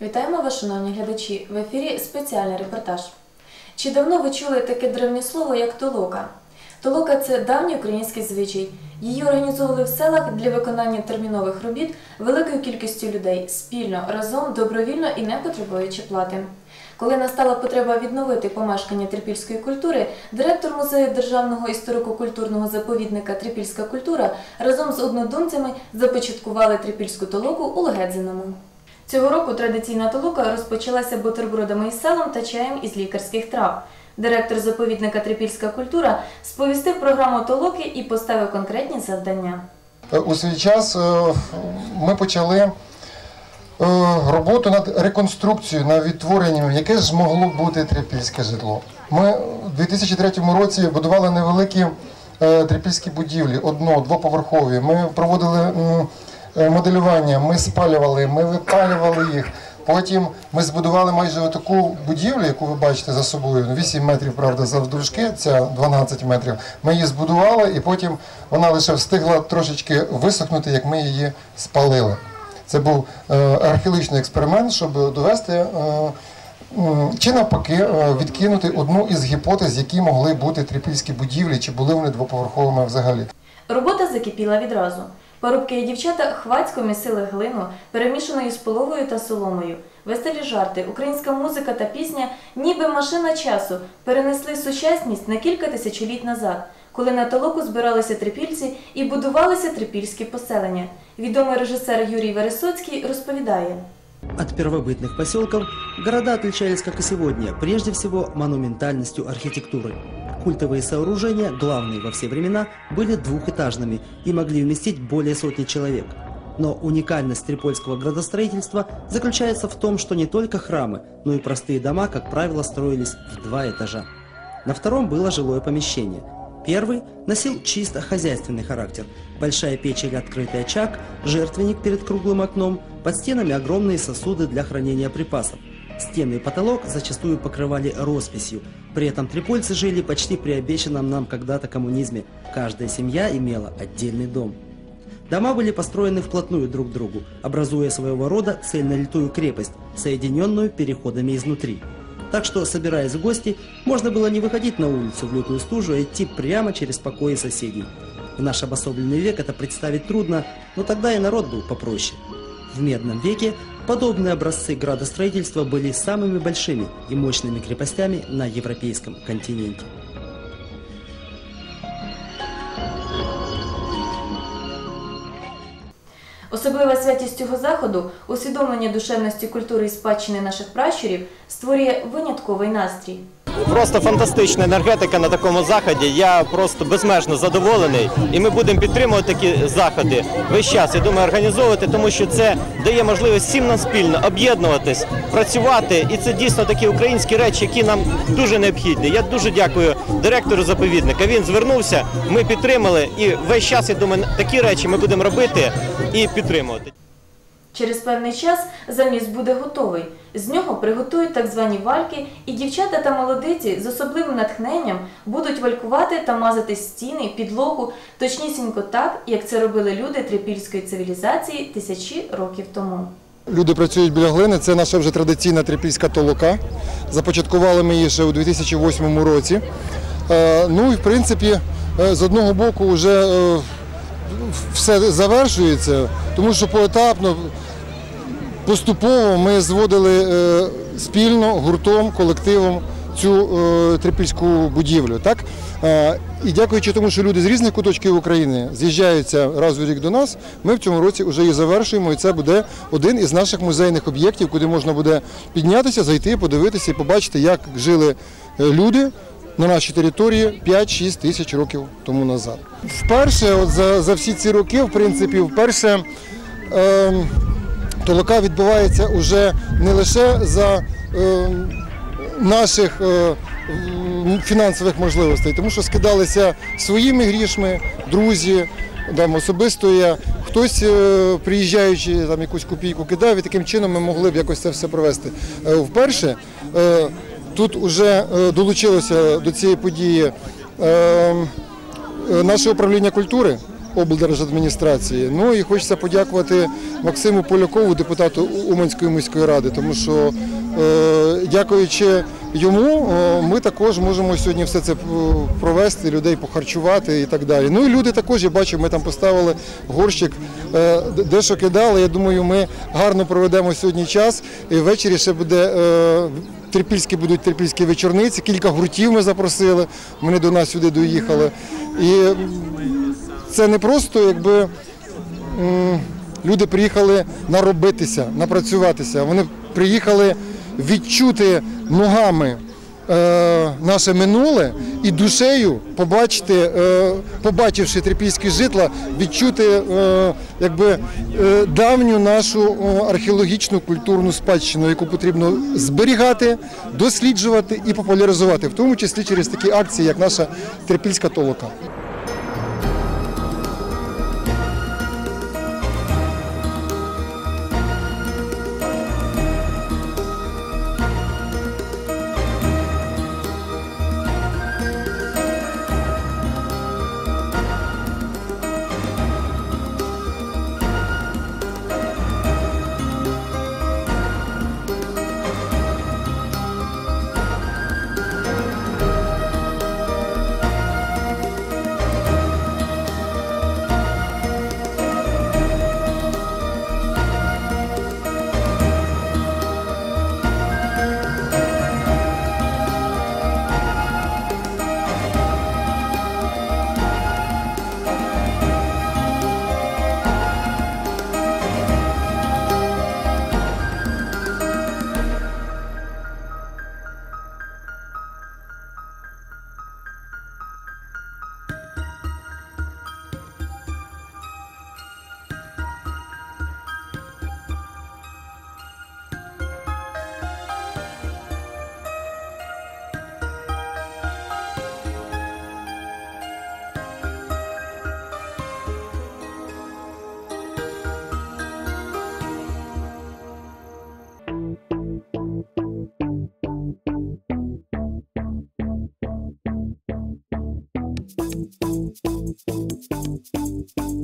Вітаємо вас, шановні глядачі. В ефірі спеціальний репортаж. Чи давно ви чули таке древнє слово, як толока? Толока це давній український звичай. Її організовували в селах для виконання термінових робіт великою кількістю людей спільно, разом, добровільно і не потребуючи плати. Коли настала потреба відновити помешкання трипільської культури, директор музею державного історико-культурного заповідника Трипільська культура разом з однодумцями започаткували трипільську толоку у Легедзиному. Цього року традиційна толока розпочалася бутербродами із салом та чаєм із лікарських трав. Директор заповідника Трипільська культура сповістив програму толоки і поставив конкретні завдання. У свій час е, ми почали е, роботу над реконструкцією, над відтворенням, яке ж могло бути трипільське житло. Ми у 2003 році будували невеликі е, трипільські будівлі, одно, двоповерхові. Ми проводили е, моделювання, ми спалювали, ми випалювали їх. Потім ми збудували майже таку будівлю, яку ви бачите за собою. 8 метрів, правда, завдовжки, ця 12 метрів. Ми її збудували, і потім вона лише встигла трошечки висохнути, як ми її спалили. Це був е, археологічний експеримент, щоб довести е, чи навпаки е, відкинути одну із гіпотез, які могли бути трипільські будівлі, чи були вони двоповерховими взагалі. Робота закипіла відразу. Парубки і дівчата хвацько місили глину, перемішаною з половою та соломою. Веселі жарти, українська музика та пісня, ніби машина часу, перенесли сучасність на кілька тисячоліть назад, коли на толоку збиралися трипільці і будувалися трипільські поселення. Відомий режисер Юрій Вересоцький розповідає. От первобытных поселков города отличались, как и сегодня, прежде всего монументальностью архитектуры. Культовые сооружения, главные во все времена, были двухэтажными и могли вместить более сотни человек. Но уникальность трипольского градостроительства заключается в том, что не только храмы, но и простые дома, как правило, строились в два этажа. На втором было жилое помещение. Первый носил чисто хозяйственный характер. Большая печь или открытый очаг, жертвенник перед круглым окном, под стенами огромные сосуды для хранения припасов. Стены и потолок зачастую покрывали росписью. При этом трипольцы жили почти при обещанном нам когда-то коммунизме. Каждая семья имела отдельный дом. Дома были построены вплотную друг к другу, образуя своего рода цельнолитую крепость, соединенную переходами изнутри. Так что, собираясь в гости, можно было не выходить на улицу в лютую стужу, а идти прямо через покои соседей. В наш обособленный век это представить трудно, но тогда и народ был попроще. В Медном веке подобные образцы градостроительства были самыми большими и мощными крепостями на европейском континенте. Особлива святість цього заходу, усвідомлення душевності культури і спадщини наших пращурів, створює винятковий настрій. Просто фантастична енергетика на такому заході. Я просто безмежно задоволений, і ми будемо підтримувати такі заходи весь час. Я думаю, організовувати, тому що це дає можливість всім нам спільно об'єднуватись, працювати. І це дійсно такі українські речі, які нам дуже необхідні. Я дуже дякую директору заповідника. Він звернувся, ми підтримали, і весь час я думаю, такі речі ми будемо робити і підтримувати. Через певний час заміс буде готовий. З нього приготують так звані вальки, і дівчата та молодиці з особливим натхненням будуть валькувати та мазати стіни, підлогу, точнісінько так, як це робили люди трипільської цивілізації тисячі років тому. Люди працюють біля глини. Це наша вже традиційна трипільська толока. Започаткували ми її ще у 2008 році. Е, Ну і в принципі, е, з одного боку, вже е, все завершується, тому що поетапно, поступово ми зводили е, спільно, гуртом, колективом цю е, трипільську будівлю. Так? Е, І дякуючи тому, що люди з різних куточків України з'їжджаються раз у рік до нас, ми в цьому році вже її завершуємо, і це буде один із наших музейних об'єктів, куди можна буде піднятися, зайти, подивитися і побачити, як жили люди на нашій території 5-6 тисяч років тому назад. Вперше, от за, за всі ці роки, в принципі, вперше. Е, Толока відбувається уже не лише за е, наших е, фінансових можливостей, тому що скидалися своїми грішми, друзі, там, особисто я. Хтось, е, приїжджаючи, там якусь копійку кидав, і таким чином ми могли б якось це все провести. Вперше тут вже долучилося до цієї події. Наше управління культури, облдержадміністрації. Ну і хочеться подякувати Максиму Полякову, депутату Уманської міської ради, тому що е, дякуючи йому, е, ми також можемо сьогодні все це е, провести, людей похарчувати і так далі. Ну і люди також, я бачу, ми там поставили горщик, дещо кидали. Я думаю, ми гарно проведемо сьогодні час. І ввечері ще буде трипільські будуть трипільські вечорниці. Кілька гуртів ми запросили. Вони до нас сюди доїхали. І це не просто якби. Люди приїхали наробитися, напрацюватися. Вони приїхали відчути ногами е, наше минуле і душею побачити, е, побачивши трипільські житла, відчути е, якби, давню нашу археологічну культурну спадщину, яку потрібно зберігати, досліджувати і популяризувати, в тому числі через такі акції, як наша трипільська толока. Thank you.